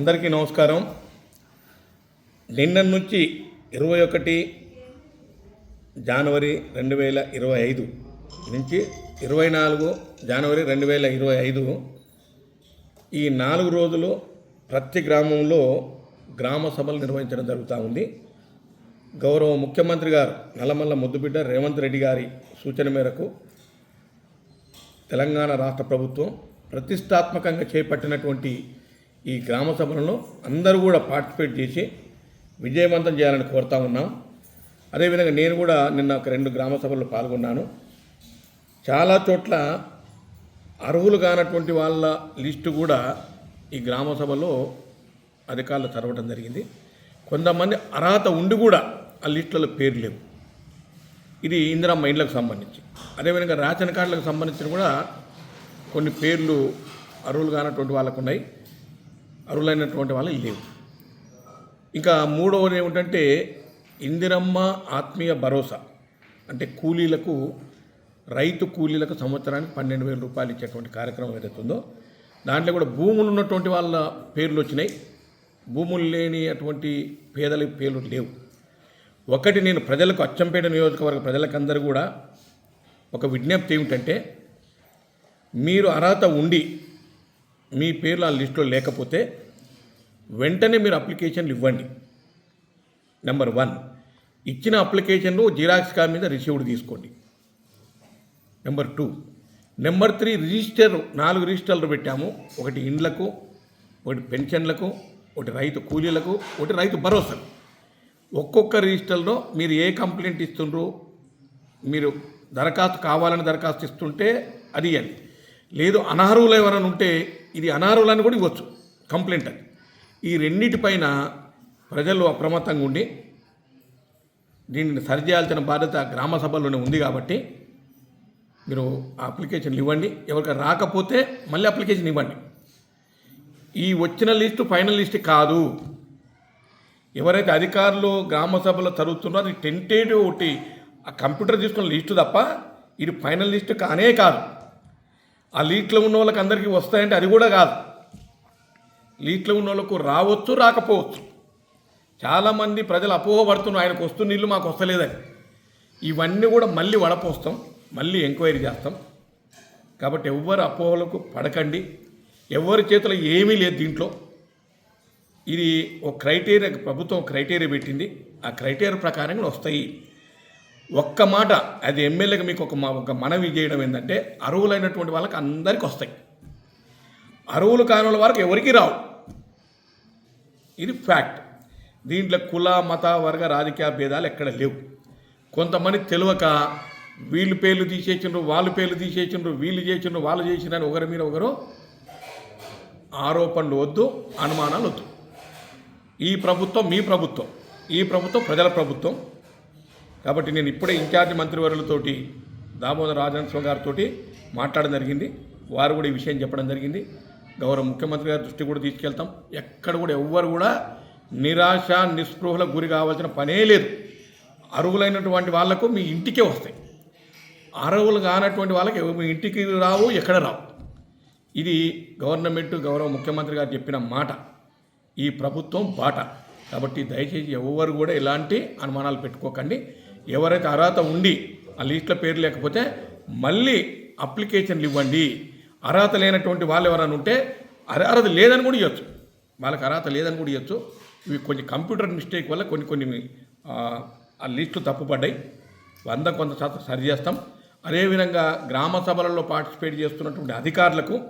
అందరికీ నమస్కారం. నిన్న నుంచి ఇరవై ఒకటి జనవరి రెండు వేల ఇరవై ఐదు నుంచి ఇరవై నాలుగు జనవరి రెండు వేల ఇరవై ఐదు ఈ నాలుగు రోజులు ప్రతి గ్రామంలో గ్రామ సభలు నిర్వహించడం జరుగుతూ ఉంది. గౌరవ ముఖ్యమంత్రి గారు నల్లమల్ల ముద్దుబిడ్డ రేవంత్ రెడ్డి గారి సూచన మేరకు తెలంగాణ రాష్ట్ర ప్రభుత్వం ప్రతిష్టాత్మకంగా చేపట్టినటువంటి ఈ గ్రామ సభలను అందరూ కూడా పార్టిసిపేట్ చేసి విజయవంతం చేయాలని కోరుతా ఉన్నాం. అదేవిధంగా నేను కూడా నిన్న ఒక రెండు గ్రామ సభల్లో పాల్గొన్నాను. చాలా చోట్ల అర్హులు కానటువంటి వాళ్ళ లిస్టు కూడా ఈ గ్రామ సభలో అధికారులు చదవడం జరిగింది. కొంతమంది అర్హత ఉండి కూడా ఆ లిస్టులలో పేరు లేవు. ఇది ఇందిరమ్మ ఇండ్లకు సంబంధించి. అదేవిధంగా రేషన్ కార్డులకు సంబంధించిన కూడా కొన్ని పేర్లు అర్హులు కానటువంటి వాళ్ళకు ఉన్నాయి. అర్హులైనటువంటి వాళ్ళు లేవు ఇంకా మూడవది ఏమిటంటే ఇందిరమ్మ ఆత్మీయ భరోసా. అంటే కూలీలకు రైతు కూలీలకు సంవత్సరానికి పన్నెండు వేల రూపాయలు ఇచ్చేటువంటి కార్యక్రమం ఏదైతే ఉందో దాంట్లో కూడా భూములు ఉన్నటువంటి వాళ్ళ పేర్లు వచ్చినాయి. భూములు లేని అటువంటి పేదల పేర్లు లేవు. ఒకటి నేను ప్రజలకు అచ్చంపేట నియోజకవర్గ ప్రజలకందరూ కూడా ఒక విజ్ఞప్తి ఏమిటంటే మీరు అర్హత ఉండి మీ పేర్లు ఆ లిస్టులో లేకపోతే వెంటనే మీరు అప్లికేషన్లు ఇవ్వండి. నెంబర్ వన్ ఇచ్చిన అప్లికేషన్లో జిరాక్స్ కాపీ మీద రిసీవ్డ్ తీసుకోండి. Number two number three register నాలుగు రిజిస్టర్లు పెట్టాము. ఒకటి ఇండ్లకు ఒకటి పెన్షన్లకు ఒకటి రైతు కూలీలకు ఒకటి రైతు భరోసాకు. ఒక్కొక్క రిజిస్టర్లో మీరు ఏ కంప్లైంట్ ఇస్తుండ్రు? మీరు దరఖాస్తు కావాలని దరఖాస్తు ఇస్తుంటే అది ఇవ్వండి లేదు అనర్హులు ఎవరైనా ఉంటే ఇది అనారోగ్యాన్ని కూడా ఇవ్వచ్చు కంప్లైంట్ అది. ఈ రెండింటిపైన ప్రజలు అప్రమత్తంగా ఉండి దీనిని సరిచేయాల్సిన బాధ్యత గ్రామ సభల్లోనే ఉంది కాబట్టి మీరు అప్లికేషన్లు ఇవ్వండి. ఎవరికి రాకపోతే మళ్ళీ అప్లికేషన్ ఇవ్వండి. ఈ వచ్చిన లిస్టు ఫైనల్ లిస్ట్ కాదు. ఎవరైతే అధికారులు గ్రామ సభలో చదువుతున్నారో అది టెంటేటివ్ ఒకటి ఆ కంప్యూటర్ తీసుకున్న లిస్టు తప్ప ఇది ఫైనల్ లిస్టు కానే కాదు. ఆ లీట్లో ఉన్న వాళ్ళకి అందరికీ వస్తాయంటే అది కూడా కాదు. లీట్లో ఉన్న వాళ్ళకు రావచ్చు రాకపోవచ్చు. చాలామంది ప్రజలు అపోహపడుతున్నారు ఆయనకు వస్తున్న నీళ్ళు మాకు వస్తలేదని. ఇవన్నీ కూడా మళ్ళీ వడపోస్తాం మళ్ళీ ఎంక్వైరీ చేస్తాం. కాబట్టి ఎవ్వరు అపోహలకు పడకండి. ఎవరి చేతిలో ఏమీ లేదు దీంట్లో. ఇది ఒక క్రైటీరియా ప్రభుత్వం క్రైటీరియా పెట్టింది. ఆ క్రైటీరియా ప్రకారంగా వస్తాయి. ఒక్క మాట అది ఎమ్మెల్యేగా మీకు ఒక మా- ఒక మనవి చేయడం ఏంటంటే అరువులైనటువంటి వాళ్ళకి అందరికీ వస్తాయి. అరువులు కాని వాళ్ళ వరకు ఎవరికి రావు. ఇది ఫ్యాక్ట్ దీంట్లో కుల మత వర్గ రాజకీయ భేదాలు ఎక్కడ లేవు. కొంతమంది తెలియక వీళ్ళు పేర్లు తీసేసిండ్రు వాళ్ళు పేర్లు తీసేసిండ్రు వీళ్ళు చేసిండ్రు వాళ్ళు చేసినారు ఒకరి మీద ఒకరు ఆరోపణలు వద్దు అనుమానాలు వద్దు. ఈ ప్రభుత్వం మీ ప్రభుత్వం ఈ ప్రభుత్వం ప్రజల ప్రభుత్వం. కాబట్టి నేను ఇప్పుడే ఇన్ఛార్జ్ మంత్రివర్యులతోటి దామోదర రాజనస్వ గారితో మాట్లాడడం జరిగింది. వారు కూడా ఈ విషయం చెప్పడం జరిగింది. గౌరవ ముఖ్యమంత్రి గారి దృష్టి కూడా తీసుకెళ్తాం. ఎక్కడ కూడా ఎవ్వరు కూడా నిరాశ నిస్పృహలకు గురి కావాల్సిన పనే లేదు. అర్హులైనటువంటి వాళ్ళకు మీ ఇంటికే వస్తాయి. అర్హులు కానటువంటి వాళ్ళకి మీ ఇంటికి రావు ఎక్కడ రావు. ఇది గవర్నమెంట్ గౌరవ ముఖ్యమంత్రి గారు చెప్పిన మాట. ఈ ప్రభుత్వం బాట. కాబట్టి దయచేసి ఎవరు కూడా ఎలాంటి అనుమానాలు పెట్టుకోకండి. ఎవరైతే అర్హత ఉండి ఆ లిస్టులో పేరు లేకపోతే మళ్ళీ అప్లికేషన్లు ఇవ్వండి. అర్హత లేనటువంటి వాళ్ళు ఎవరైనా ఉంటే అర్హత లేదని కూడా ఇవ్వచ్చు వాళ్ళకి అర్హత లేదని కూడా ఇవ్వచ్చు ఇవి కొన్ని కంప్యూటర్ మిస్టేక్ వల్ల కొన్ని కొన్ని ఆ, ఆ లిస్టులు తప్పుపడ్డాయి. వంద కొంత శాతం సరి చేస్తాం. అదేవిధంగా గ్రామ సభలలో పార్టిసిపేట్ చేస్తున్నటువంటి అధికారులకు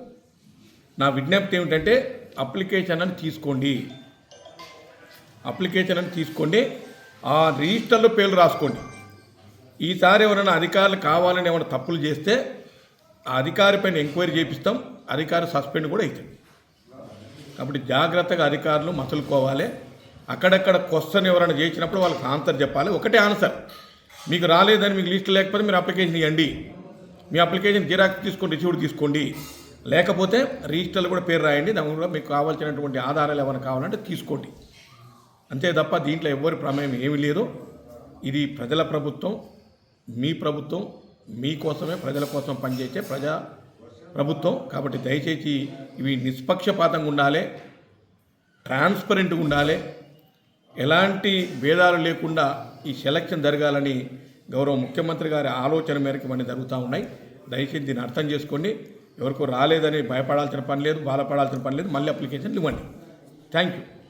నా విజ్ఞప్తి ఏమిటంటే అప్లికేషన్ అని తీసుకోండి. అప్లికేషన్ అని తీసుకోండి. ఆ రిజిస్టర్లో పేర్లు రాసుకోండి. ఈసారి ఎవరైనా అధికారులు కావాలని ఏమైనా తప్పులు చేస్తే ఆ అధికారి పైన ఎంక్వైరీ చేపిస్తాం. అధికారి సస్పెండ్ కూడా అవుతుంది కాబట్టి జాగ్రత్తగా అధికారులు మసలుకోవాలి. అక్కడక్కడ క్వశ్చన్ ఎవరైనా చేసినప్పుడు వాళ్ళకి ఆన్సర్ చెప్పాలి. ఒకటే ఆన్సర్. మీకు రాలేదని మీకు లిస్ట్ లేకపోతే మీరు అప్లికేషన్ ఇవ్వండి మీ అప్లికేషన్ జిరాక్స్ తీసుకోండి రిసీవ్డ్ తీసుకోండి. లేకపోతే రిజిస్టర్లు కూడా పేరు రాయండి. దాని కూడా మీకు కావాల్సినటువంటి ఆధారాలు ఏమైనా కావాలంటే తీసుకోండి. అంతే తప్ప దీంట్లో ఎవ్వరి ప్రమేయం ఏమీ లేదు. ఇది ప్రజల ప్రభుత్వం మీ ప్రభుత్వం మీకోసమే ప్రజల కోసం పనిచేసే ప్రజా ప్రభుత్వం. కాబట్టి దయచేసి ఇవి నిష్పక్షపాతంగా ఉండాలి ట్రాన్స్పరెంట్గా ఉండాలి. ఎలాంటి భేదాలు లేకుండా ఈ సెలక్షన్ జరగాలని గౌరవ ముఖ్యమంత్రి గారి ఆలోచన మేరకు ఇవన్నీ జరుగుతూ ఉన్నాయి. దయచేసి దీన్ని అర్థం చేసుకోండి. ఎవరికో రాలేదని భయపడాల్సిన పని లేదు బాధపడాల్సిన పని లేదు. మళ్ళీ అప్లికేషన్లు ఇవ్వండి. Thank you.